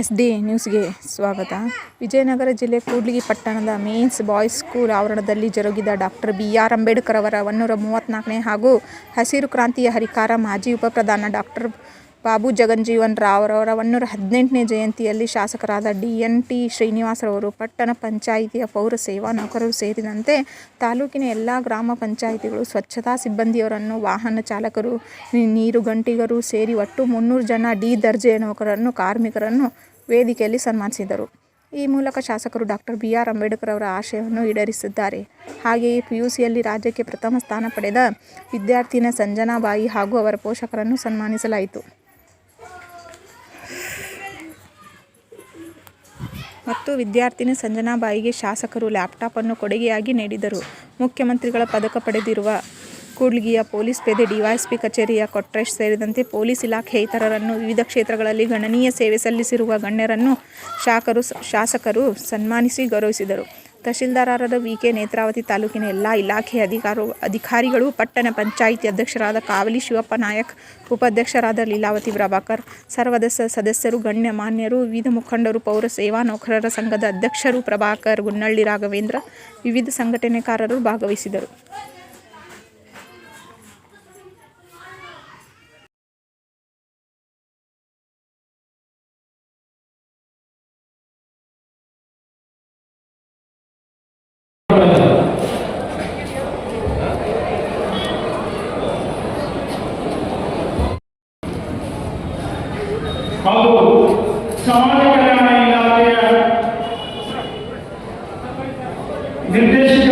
S D ನ್ಯೂಸ್ಗೆ ಸ್ವಾಗತ. ವಿಜಯನಗರ ಜಿಲ್ಲೆ ಕೂಡ್ಲಿಗಿ ಪಟ್ಟಣದ ಮೇನ್ಸ್ ಬಾಯ್ಸ್ ಸ್ಕೂಲ್ ಆವರಣದಲ್ಲಿ ಜರುಗಿದ ಡಾಕ್ಟರ್ ಬಿ ಆರ್ ಅಂಬೇಡ್ಕರ್ ಅವರ ಒನ್ನೂರ ಮೂವತ್ತ್ನಾಲ್ಕನೇ ಹಾಗೂ ಹಸಿರು ಕ್ರಾಂತಿಯ ಹರಿಕಾರ ಮಾಜಿ ಉಪಪ್ರಧಾನ ಡಾಕ್ಟರ್ ಬಾಬು ಜಗಜ್ಜೀವನ್ ರಾವ್ ಅವರ ಒನ್ನೂರ ಹದಿನೆಂಟನೇ ಜಯಂತಿಯಲ್ಲಿ ಶಾಸಕರಾದ ಡಿ ಎನ್ ಟಿ ಶ್ರೀನಿವಾಸರವರು ಪಟ್ಟಣ ಪಂಚಾಯಿತಿಯ ಪೌರ ಸೇವಾ ನೌಕರರು ಸೇರಿದಂತೆ ತಾಲೂಕಿನ ಎಲ್ಲ ಗ್ರಾಮ ಪಂಚಾಯಿತಿಗಳು ಸ್ವಚ್ಛತಾ ಸಿಬ್ಬಂದಿಯವರನ್ನು, ವಾಹನ ಚಾಲಕರು, ನೀರು ಗಂಟಿಗರು ಸೇರಿ ಒಟ್ಟು ಮುನ್ನೂರು ಜನ ಡಿ ದರ್ಜೆಯ ನೌಕರರನ್ನು, ಕಾರ್ಮಿಕರನ್ನು ವೇದಿಕೆಯಲ್ಲಿ ಸನ್ಮಾನಿಸಿದರು. ಈ ಮೂಲಕ ಶಾಸಕರು ಡಾಕ್ಟರ್ ಬಿ ಆರ್ ಅಂಬೇಡ್ಕರ್ ಅವರ ಆಶಯವನ್ನು ಈಡೇರಿಸಿದ್ದಾರೆ. ಹಾಗೆಯೇ ಪಿಯುಸಿಯಲ್ಲಿ ರಾಜ್ಯಕ್ಕೆ ಪ್ರಥಮ ಸ್ಥಾನ ಪಡೆದ ವಿದ್ಯಾರ್ಥಿನ ಸಂಜನಾಬಾಯಿ ಹಾಗೂ ಅವರ ಪೋಷಕರನ್ನು ಸನ್ಮಾನಿಸಲಾಯಿತು. ಮತ್ತು ವಿದ್ಯಾರ್ಥಿನಿ ಸಂಜನಾಬಾಯಿಗೆ ಶಾಸಕರು ಲ್ಯಾಪ್ಟಾಪ್ ಅನ್ನು ಕೊಡುಗೆಯಾಗಿ ನೀಡಿದರು. ಮುಖ್ಯಮಂತ್ರಿಗಳ ಪದಕ ಪಡೆದಿರುವ ಕೂಡ್ಲಿಗಿಯ ಪೊಲೀಸ್ ಪೇದೆ ಡಿವೈಎಸ್ಪಿ ಕಚೇರಿಯ ಕೊಟ್ರೇಶ್ ಸೇರಿದಂತೆ ಪೊಲೀಸ್ ಇಲಾಖೆ ಇತರರನ್ನು ವಿವಿಧ ಕ್ಷೇತ್ರಗಳಲ್ಲಿ ಗಣನೀಯ ಸೇವೆ ಸಲ್ಲಿಸಿರುವ ಗಣ್ಯರನ್ನು ಶಾಸಕರು ಸನ್ಮಾನಿಸಿ ಗೌರವಿಸಿದರು. ತಹಶೀಲ್ದಾರರಾದ ವಿ ಕೆ ನೇತ್ರಾವತಿ ತಾಲೂಕಿನ ಎಲ್ಲ ಇಲಾಖೆಯ ಅಧಿಕಾರ ಅಧಿಕಾರಿಗಳು, ಪಟ್ಟಣ ಪಂಚಾಯಿತಿ ಅಧ್ಯಕ್ಷರಾದ ಕಾವಲಿ ಶಿವಪ್ಪ ನಾಯಕ್, ಉಪಾಧ್ಯಕ್ಷರಾದ ಲೀಲಾವತಿ ಪ್ರಭಾಕರ್, ಸರ್ವದಸ ಸದಸ್ಯರು, ಗಣ್ಯ ಮಾನ್ಯರು, ವಿವಿಧ ಮುಖಂಡರು, ಪೌರ ಸೇವಾ ನೌಕರರ ಸಂಘದ ಅಧ್ಯಕ್ಷರು ಪ್ರಭಾಕರ್ ಗುನ್ನಳ್ಳಿ ರಾಘವೇಂದ್ರ, ವಿವಿಧ ಸಂಘಟನೆಕಾರರು ಭಾಗವಹಿಸಿದರು. निर्देश